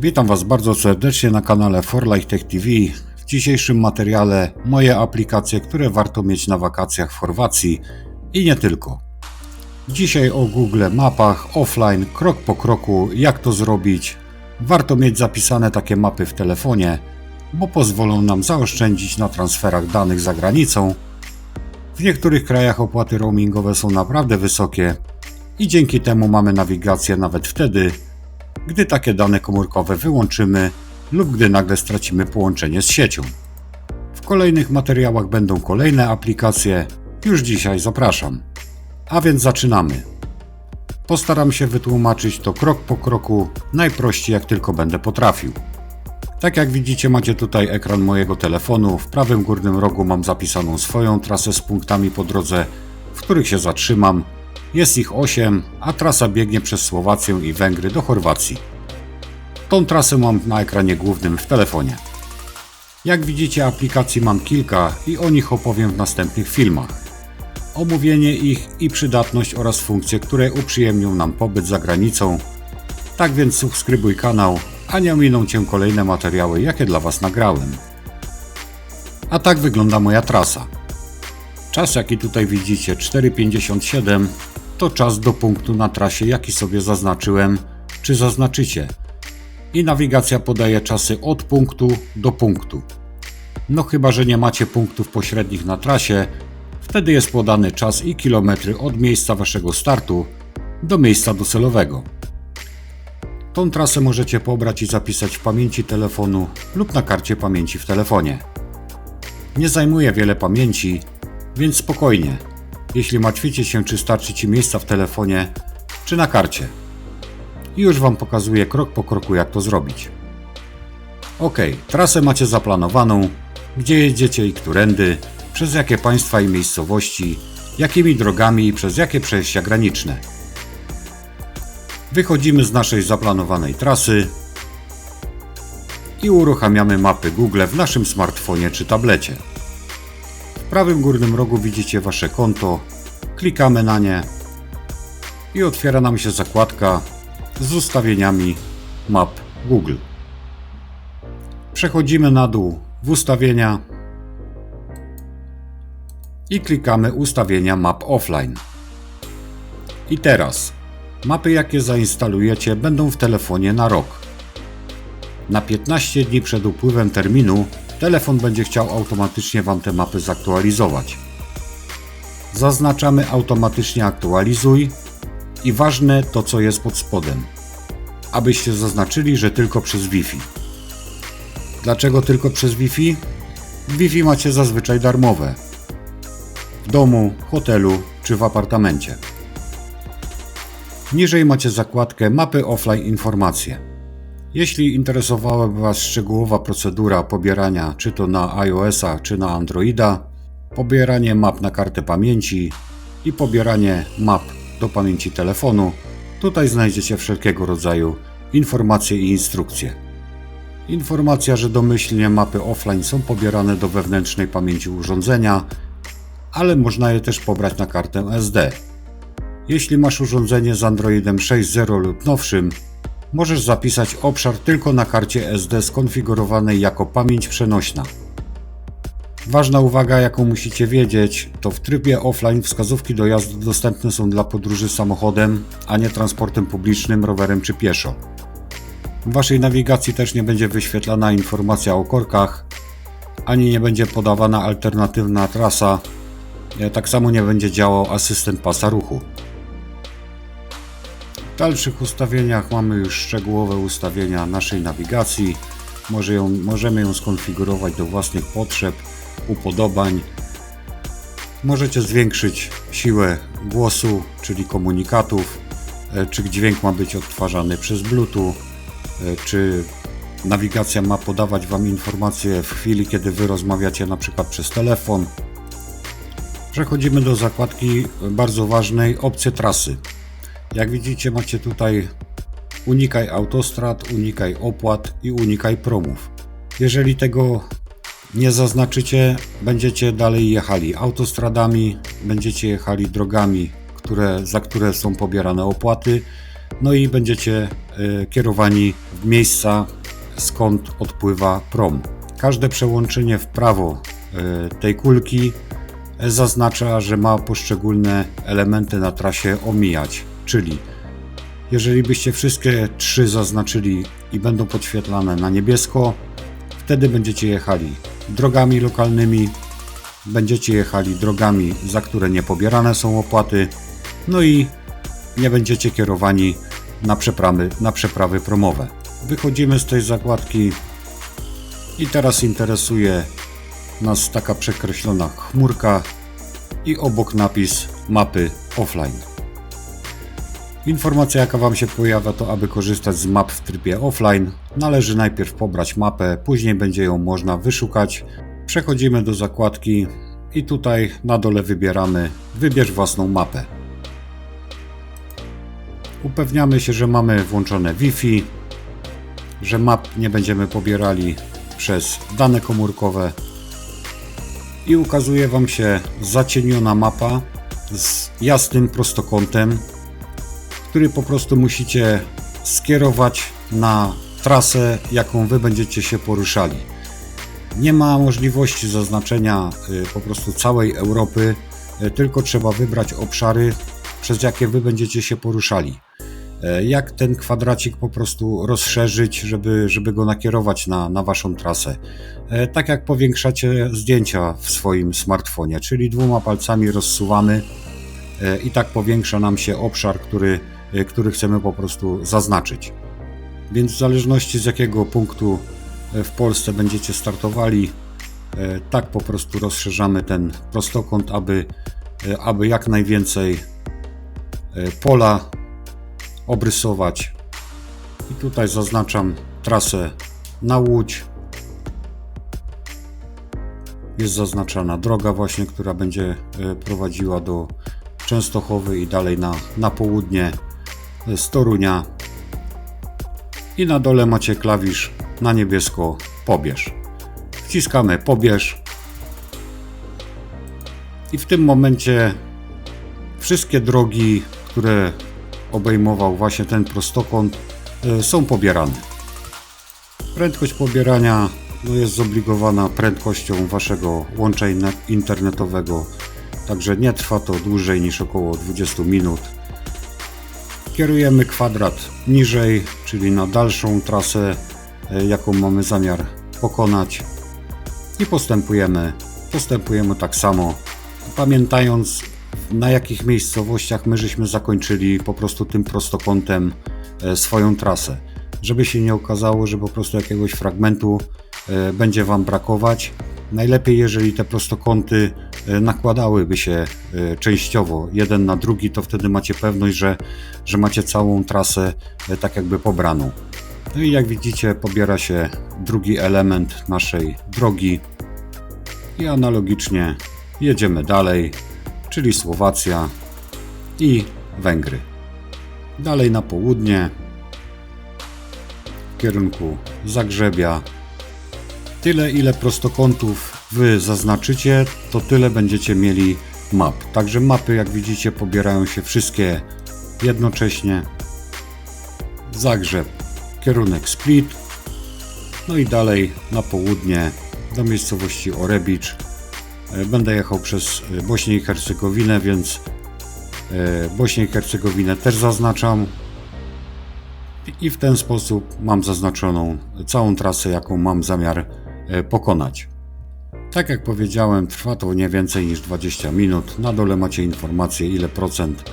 Witam Was bardzo serdecznie na kanale For Life Tech TV. W dzisiejszym materiale moje aplikacje, które warto mieć na wakacjach w Chorwacji i nie tylko. Dzisiaj o Google Mapach offline, krok po kroku, jak to zrobić. Warto mieć zapisane takie mapy w telefonie, bo pozwolą nam zaoszczędzić na transferach danych za granicą. W niektórych krajach opłaty roamingowe są naprawdę wysokie i dzięki temu mamy nawigację nawet wtedy, gdy takie dane komórkowe wyłączymy lub gdy nagle stracimy połączenie z siecią. W kolejnych materiałach będą kolejne aplikacje, już dzisiaj zapraszam. A więc zaczynamy. Postaram się wytłumaczyć to krok po kroku, najprościej jak tylko będę potrafił. Tak jak widzicie macie tutaj ekran mojego telefonu, w prawym górnym rogu mam zapisaną swoją trasę z punktami po drodze, w których się zatrzymam. Jest ich 8, a trasa biegnie przez Słowację i Węgry do Chorwacji. Tą trasę mam na ekranie głównym w telefonie. Jak widzicie aplikacji mam kilka i o nich opowiem w następnych filmach. Omówienie ich i przydatność oraz funkcje, które uprzyjemnią nam pobyt za granicą. Tak więc subskrybuj kanał, a nie ominą Cię kolejne materiały, jakie dla Was nagrałem. A tak wygląda moja trasa. Czas jaki tutaj widzicie 4,57 to czas do punktu na trasie jaki sobie zaznaczyłem czy zaznaczycie i nawigacja podaje czasy od punktu do punktu. No chyba, że nie macie punktów pośrednich na trasie, wtedy jest podany czas i kilometry od miejsca waszego startu do miejsca docelowego. Tą trasę możecie pobrać i zapisać w pamięci telefonu lub na karcie pamięci w telefonie. Nie zajmuje wiele pamięci, więc spokojnie, jeśli martwicie się czy starczy Ci miejsca w telefonie czy na karcie. I już Wam pokazuję krok po kroku jak to zrobić. Ok, trasę macie zaplanowaną, gdzie jedziecie i którędy, przez jakie państwa i miejscowości, jakimi drogami i przez jakie przejścia graniczne. Wychodzimy z naszej zaplanowanej trasy i uruchamiamy mapy Google w naszym smartfonie czy tablecie. Prawym górnym rogu widzicie Wasze konto, klikamy na nie i otwiera nam się zakładka z ustawieniami map Google. Przechodzimy na dół w ustawienia i klikamy ustawienia map offline. I teraz mapy jakie zainstalujecie będą w telefonie na rok. Na 15 dni przed upływem terminu telefon będzie chciał automatycznie Wam te mapy zaktualizować. Zaznaczamy automatycznie aktualizuj i ważne to co jest pod spodem. Abyście zaznaczyli, że tylko przez Wi-Fi. Dlaczego tylko przez Wi-Fi? Wi-Fi macie zazwyczaj darmowe. W domu, hotelu czy w apartamencie. Niżej macie zakładkę Mapy offline informacje. Jeśli interesowałaby Was szczegółowa procedura pobierania czy to na iOS-a czy na Androida, pobieranie map na kartę pamięci i pobieranie map do pamięci telefonu, tutaj znajdziecie wszelkiego rodzaju informacje i instrukcje. Informacja, że domyślnie mapy offline są pobierane do wewnętrznej pamięci urządzenia, ale można je też pobrać na kartę SD. Jeśli masz urządzenie z Androidem 6.0 lub nowszym, możesz zapisać obszar tylko na karcie SD skonfigurowanej jako pamięć przenośna. Ważna uwaga, jaką musicie wiedzieć, to w trybie offline wskazówki do jazdy dostępne są dla podróży samochodem, a nie transportem publicznym, rowerem czy pieszo. W Waszej nawigacji też nie będzie wyświetlana informacja o korkach, ani nie będzie podawana alternatywna trasa, tak samo nie będzie działał asystent pasa ruchu. Dalszych ustawieniach mamy już szczegółowe ustawienia naszej nawigacji. Może ją, możemy ją skonfigurować do własnych potrzeb, upodobań. Możecie zwiększyć siłę głosu, czyli komunikatów, e, czy dźwięk ma być odtwarzany przez Bluetooth, e, czy nawigacja ma podawać Wam informacje w chwili, kiedy Wy rozmawiacie na przykład przez telefon. Przechodzimy do zakładki bardzo ważnej opcje trasy. Jak widzicie macie tutaj unikaj autostrad, unikaj opłat i unikaj promów. Jeżeli tego nie zaznaczycie, będziecie dalej jechali autostradami, będziecie jechali drogami, które, za które są pobierane opłaty, no i będziecie e, kierowani w miejsca, skąd odpływa prom. Każde przełączenie w prawo e, tej kulki zaznacza, że ma poszczególne elementy na trasie omijać, czyli jeżeli byście wszystkie trzy zaznaczyli i będą podświetlane na niebiesko, wtedy będziecie jechali drogami lokalnymi, będziecie jechali drogami, za które nie pobierane są opłaty, no i nie będziecie kierowani na przeprawy, na przeprawy promowe. Wychodzimy z tej zakładki i teraz interesuje nas taka przekreślona chmurka i obok napis mapy offline. Informacja jaka Wam się pojawia to aby korzystać z map w trybie offline należy najpierw pobrać mapę, później będzie ją można wyszukać. Przechodzimy do zakładki i tutaj na dole wybieramy wybierz własną mapę. Upewniamy się, że mamy włączone Wi-Fi, że map nie będziemy pobierali przez dane komórkowe i ukazuje Wam się zacieniona mapa z jasnym prostokątem, który po prostu musicie skierować na trasę, jaką Wy będziecie się poruszali. Nie ma możliwości zaznaczenia y, po prostu całej Europy, y, tylko trzeba wybrać obszary, przez jakie Wy będziecie się poruszali. E, jak ten kwadracik po prostu rozszerzyć, żeby, żeby go nakierować na, na Waszą trasę. Tak jak powiększacie zdjęcia w swoim smartfonie, czyli dwoma palcami rozsuwamy i tak powiększa nam się obszar, który, który chcemy po prostu zaznaczyć. Więc w zależności z jakiego punktu w Polsce będziecie startowali, tak po prostu rozszerzamy ten prostokąt, aby, aby jak najwięcej pola obrysować. I tutaj zaznaczam trasę na Łódź. Jest zaznaczana droga właśnie, która będzie prowadziła do Częstochowy i dalej na, na południe z Torunia. I na dole macie klawisz na niebiesko pobierz. Wciskamy pobierz. I w tym momencie wszystkie drogi, które obejmował właśnie ten prostokąt, e, są pobierane. Prędkość pobierania no, jest zobligowana prędkością waszego łącza internetowego, także nie trwa to dłużej niż około 20 minut. Kierujemy kwadrat niżej, czyli na dalszą trasę, e, jaką mamy zamiar pokonać i postępujemy, postępujemy tak samo, pamiętając na jakich miejscowościach my żeśmy zakończyli po prostu tym prostokątem e, swoją trasę. Żeby się nie okazało, że po prostu jakiegoś fragmentu e, będzie Wam brakować. Najlepiej, jeżeli te prostokąty nakładałyby się częściowo jeden na drugi, to wtedy macie pewność, że, że macie całą trasę tak jakby pobraną. No i jak widzicie, pobiera się drugi element naszej drogi i analogicznie jedziemy dalej czyli Słowacja i Węgry. Dalej na południe, w kierunku Zagrzebia. Tyle, ile prostokątów wy zaznaczycie, to tyle będziecie mieli map. Także mapy, jak widzicie, pobierają się wszystkie jednocześnie. Zagrzeb, kierunek Split, no i dalej na południe do miejscowości Orebicz E, będę jechał przez e, Bośnię i Hercegowinę, więc e, Bośnię i Hercegowinę też zaznaczam i w ten sposób mam zaznaczoną całą trasę, jaką mam zamiar pokonać. Tak jak powiedziałem, trwa to nie więcej niż 20 minut. Na dole macie informację, ile procent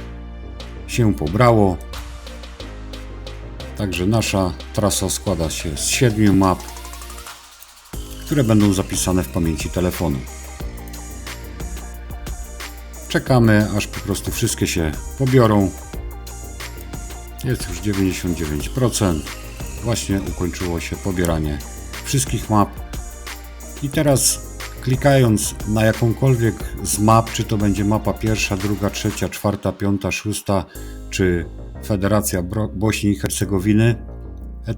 się pobrało. Także nasza trasa składa się z 7 map, które będą zapisane w pamięci telefonu. Czekamy, aż po prostu wszystkie się pobiorą. Jest już 99%. Właśnie ukończyło się pobieranie wszystkich map. I teraz klikając na jakąkolwiek z map, czy to będzie mapa pierwsza, druga, trzecia, czwarta, piąta, szósta, czy Federacja Bośni i Hercegowiny,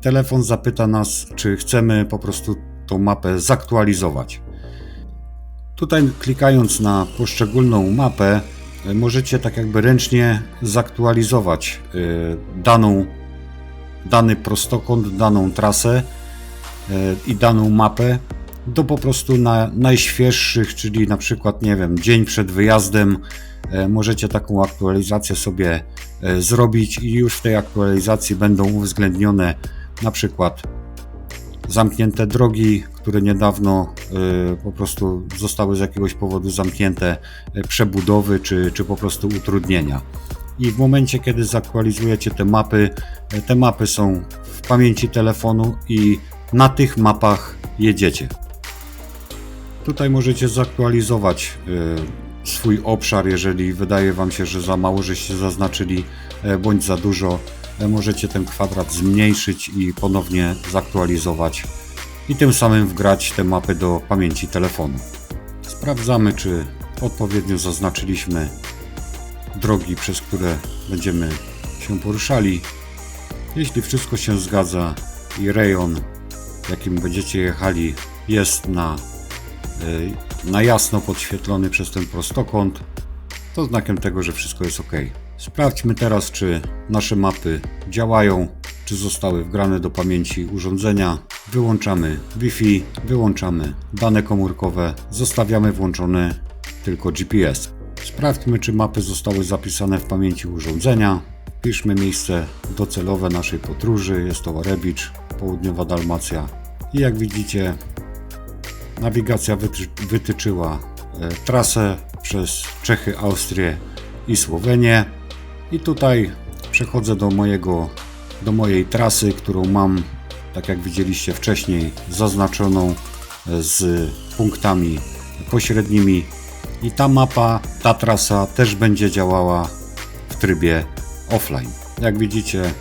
telefon zapyta nas, czy chcemy po prostu tą mapę zaktualizować. Tutaj klikając na poszczególną mapę e, możecie tak jakby ręcznie zaktualizować e, daną, dany prostokąt, daną trasę e, i daną mapę do po prostu na najświeższych, czyli na przykład, nie wiem, dzień przed wyjazdem e, możecie taką aktualizację sobie e, zrobić i już w tej aktualizacji będą uwzględnione na przykład zamknięte drogi, które niedawno e, po prostu zostały z jakiegoś powodu zamknięte, przebudowy czy, czy po prostu utrudnienia. I w momencie, kiedy zaktualizujecie te mapy, te mapy są w pamięci telefonu i na tych mapach jedziecie. Tutaj możecie zaktualizować e, swój obszar, jeżeli wydaje Wam się, że za mało żeście zaznaczyli e, bądź za dużo. e, Możecie ten kwadrat zmniejszyć i ponownie zaktualizować i tym samym wgrać te mapy do pamięci telefonu. Sprawdzamy, czy odpowiednio zaznaczyliśmy drogi, przez które będziemy się poruszali. Jeśli wszystko się zgadza i rejon, jakim będziecie jechali, jest na y, na jasno podświetlony przez ten prostokąt, to znakiem tego, że wszystko jest ok. Sprawdźmy teraz, czy nasze mapy działają, czy zostały wgrane do pamięci urządzenia. Wyłączamy Wi-Fi, wyłączamy dane komórkowe, zostawiamy włączony tylko GPS. Sprawdźmy, czy mapy zostały zapisane w pamięci urządzenia. Piszmy miejsce docelowe naszej podróży, jest to Rebicz, południowa Dalmacja. I jak widzicie, Nawigacja wyty- wytyczyła e, trasę przez Czechy, Austrię i Słowenię. I tutaj przechodzę do mojego, do mojej trasy, którą mam, tak jak widzieliście wcześniej, zaznaczoną e, z punktami pośrednimi. I ta mapa, ta trasa też będzie działała w trybie offline. Jak widzicie,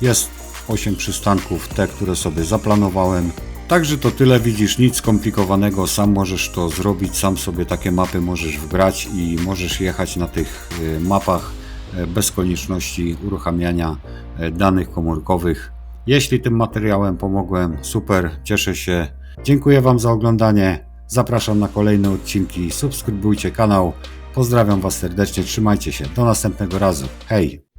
jest 8 przystanków, te, które sobie zaplanowałem. Także to tyle, widzisz, nic skomplikowanego, sam możesz to zrobić, sam sobie takie mapy możesz wgrać i możesz jechać na tych y, mapach y, bez konieczności uruchamiania y, danych komórkowych. Jeśli tym materiałem pomogłem, super, cieszę się. Dziękuję Wam za oglądanie. Zapraszam na kolejne odcinki. Subskrybujcie kanał. Pozdrawiam Was serdecznie, trzymajcie się. Do następnego razu. Hej!